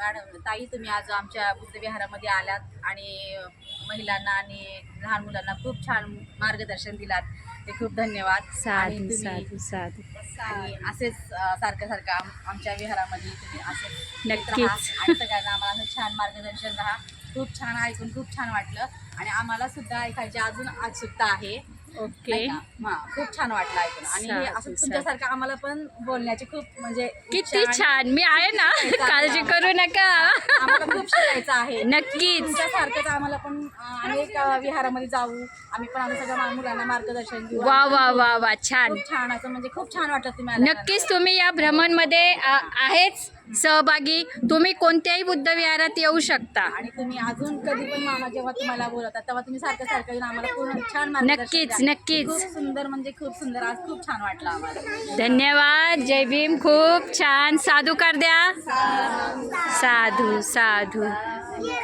Madam ताई तुम्ही आज आमच्या बुद्धविहारामध्ये आलात आणि महिलांना आणि लहान मुलांना खूप छान मार्गदर्शन दिलात. ते खूप धन्यवाद. आणि साधू तुम्ही- साधू साधू. आणि असेच सारखं सारखं आम- आमच्या विहारामध्ये तुम्ही असेच येत नक्कीच. राहा आणि सगळ्यांना आम्हाला असं छान मार्गदर्शन राहा. खूप छान ऐकून खूप छान वाटलं. आणि आम्हाला सुद्धा ऐकायची अजून उत्सुकता आहे. ओके. नाही का? हा, खूप छान वाटलं ऐकून. आणि हे असं तुमच्यासारखं आम्हाला पण बोलण्याची खूप म्हणजे किती आणि छान. मी आहे ना काळजी. करू नका. आम्हाला खूप शिकायचं आहे नक्कीच. तुमच्यासारखंच आम्हाला पण अनेक विहारामध्ये जाऊ. आम्ही पण आम्ही सगळ्या मुलांना मार्गदर्शन देऊ. वा वा वा वा छान. छान असं म्हणजे खूप छान वाटत. नक्कीच तुम्ही या भ्रमणमध्ये आहेच सहभागी. तुम्ही कोणत्याही बुद्ध विहारात येऊ शकता. आणि तुम्ही अजून कधी पण मामा जेव्हा तुम्हाला बोलवतात तेव्हा तुम्ही सारखं सारखं येऊन आम्हाला पूर्ण छान नक्कीच. नक्कीच. सुंदर म्हणजे खूप सुंदर आज खूप छान वाटलं आम्हाला. धन्यवाद. जय भीम. खूप छान. साधूकार द्या. साधू साधू. 三二一